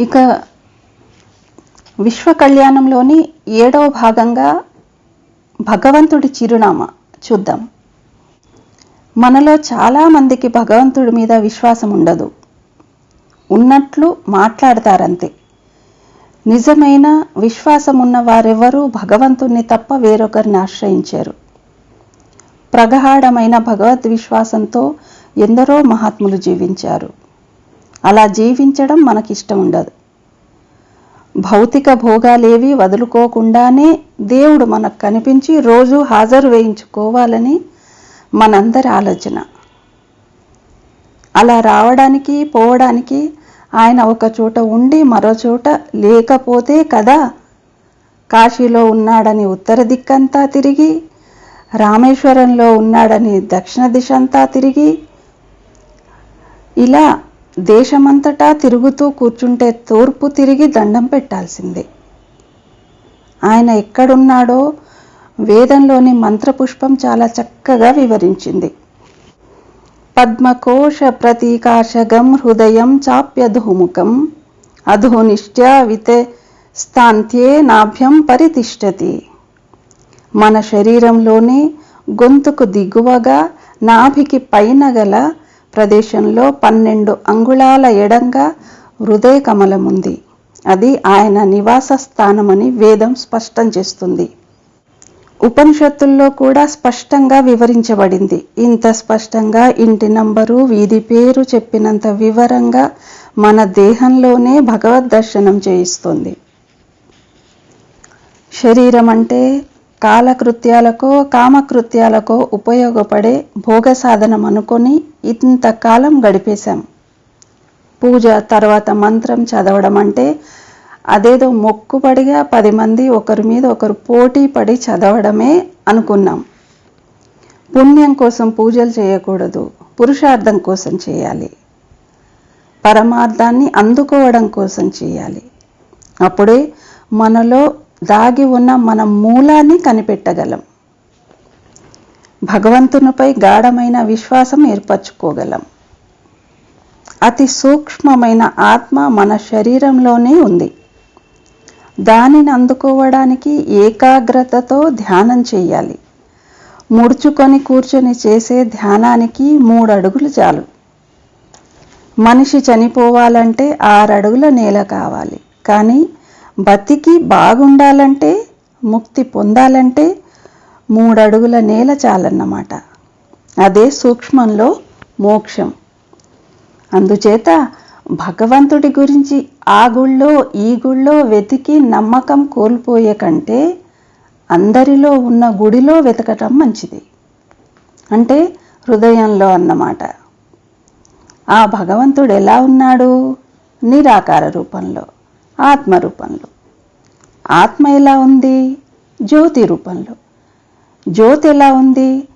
ఇక విశ్వ కళ్యాణంలోని ఏడవ భాగంగా భగవంతుడి చిరునామా చూద్దాం. మనలో చాలామందికి భగవంతుడి మీద విశ్వాసం ఉండదు. ఉన్నట్లు మాట్లాడతారంతే. నిజమైన విశ్వాసం ఉన్న వారెవరూ భగవంతుణ్ణి తప్ప వేరొకరిని ఆశ్రయించారు. ప్రగాఢమైన భగవద్ విశ్వాసంతో ఎందరో మహాత్ములు జీవించారు. అలా జీవించడం మనకిష్టం ఉండదు. భౌతిక భోగాలేవి వదులుకోకుండానే దేవుడు మనకు కనిపించి రోజు హాజరు వేయించుకోవాలని మనందరి ఆలోచన. అలా రావడానికి పోవడానికి ఆయన ఒక చోట ఉండి మరో చోట లేకపోతే కదా కాశీలో ఉన్నాడని ఉత్తర దిక్కంతా తిరిగి రామేశ్వరంలో ఉన్నాడని దక్షిణ దిశ అంతా తిరిగి ఇలా దేశమంతటా తిరుగుతూ కూర్చుంటే తూర్పు తిరిగి దండం పెట్టాల్సిందే. ఆయన ఎక్కడున్నాడో వేదంలోని మంత్రపుష్పం చాలా చక్కగా వివరించింది. పద్మకోశ ప్రతీకాశగం హృదయం చాప్యధుముఖం అధోనిష్ట్య వితే స్థాంత్యే నాభ్యం పరితిష్టతి. మన శరీరంలోనే గొంతుకు దిగువగా నాభికి పైన గల ప్రదేశంలో పన్నెండు అంగుళాల ఎడంగా హృదయ కమలం ఉంది అది ఆయన నివాస స్థానమని వేదం స్పష్టం చేస్తుంది. ఉపనిషత్తుల్లో కూడా స్పష్టంగా వివరించబడింది. ఇంత స్పష్టంగా ఇంటి నంబరు వీధి పేరు చెప్పినంత వివరంగా మన దేహంలోనే భగవద్ దర్శనం చేయిస్తుంది. శరీరం అంటే కాలకృత్యాలకో కామకృత్యాలకో ఉపయోగపడే భోగ సాధనం అనుకొని ఇంతకాలం గడిపేశాం. పూజ తర్వాత మంత్రం చదవడం అంటే అదేదో మొక్కుబడిగా పది మంది ఒకరి మీద ఒకరు పోటీ పడి చదవడమే అనుకున్నాం. పుణ్యం కోసం పూజలు చేయకూడదు పురుషార్థం కోసం చేయాలి. పరమార్థాన్ని అందుకోవడం కోసం చేయాలి. అప్పుడే మనలో దాగి ఉన్న మన మూలాన్ని కనిపెట్టగలం. భగవంతునిపై గాఢమైన విశ్వాసం ఏర్పరచుకోగలం. అతి సూక్ష్మమైన ఆత్మ మన శరీరంలోనే ఉంది. దానిని అందుకోవడానికి ఏకాగ్రతతో ధ్యానం చేయాలి. ముడుచుకొని కూర్చొని చేసే ధ్యానానికి మూడు అడుగులు చాలు. మనిషి చనిపోవాలంటే ఆరు అడుగుల నేల కావాలి. కానీ బతికి బాగుండాలంటే ముక్తి పొందాలంటే మూడడుగుల నేల చాలన్నమాట. అదే సూక్ష్మంలో మోక్షం. అందుచేత భగవంతుడి గురించి ఆ గుళ్ళో ఈ గుళ్ళో వెతికి నమ్మకం కోల్పోయే కంటే అందరిలో ఉన్న గుడిలో వెతకటం మంచిది. అంటే హృదయంలో అన్నమాట. ఆ భగవంతుడు ఎలా ఉన్నాడు? నిరాకార రూపంలో. ఆత్మ రూపంలో ఆత్మ ఎలా ఉంది? జ్యోతి రూపంలో. జ్యోతి ఎలా ఉంది?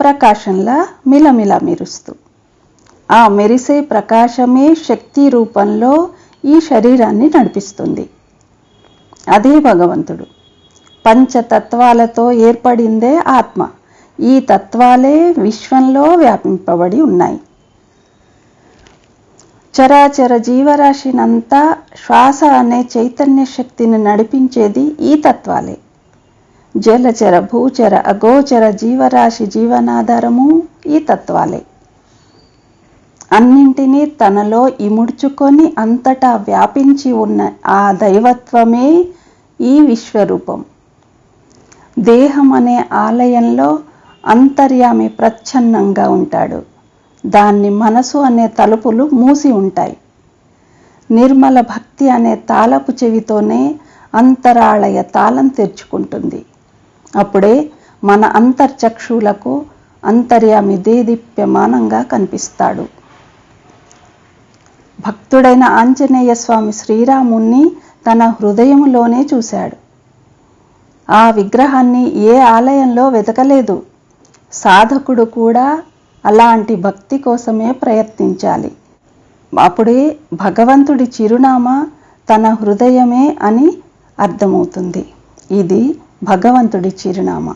ప్రకాశంలా మిలమిల మెరుస్తూ. ఆ మెరిసే ప్రకాశమే శక్తి రూపంలో ఈ శరీరాన్ని నడిపిస్తుంది. అదే భగవంతుడు. పంచతత్వాలతో ఏర్పడిందే ఆత్మ. ఈ తత్వాలే విశ్వంలో వ్యాపింపబడి ఉన్నాయి. చరాచర జీవరాశినంతా శ్వాస అనే చైతన్య శక్తిని నడిపించేది ఈ తత్వాలే. జలచర భూచర అగోచర జీవరాశి జీవనాధారము ఈ తత్వాలే. అన్నింటినీ తనలో ఇముడ్చుకొని అంతటా వ్యాపించి ఉన్న ఆ దైవత్వమే ఈ విశ్వరూపం. దేహం అనే ఆలయంలో అంతర్యామి ప్రచ్ఛన్నంగా ఉంటాడు. దాన్ని మనసు అనే తలుపులు మూసి ఉంటాయి. నిర్మల భక్తి అనే తాళపు చెవితోనే అంతరాళయ తాళం తెరుచుకుంటుంది. అప్పుడే మన అంతర్చక్షులకు అంతర్యామి దేదీప్యమానంగా కనిపిస్తాడు. భక్తుడైన ఆంజనేయ స్వామి శ్రీరాముణ్ణి తన హృదయంలోనే చూశాడు. ఆ విగ్రహాన్ని ఏ ఆలయంలో వెతకలేదు. సాధకుడు కూడా అలాంటి భక్తి కోసమే ప్రయత్నించాలి. అప్పుడే భగవంతుడి చిరునామా తన హృదయమే అని అర్థమవుతుంది. ఇది భగవంతుడి చిరునామా.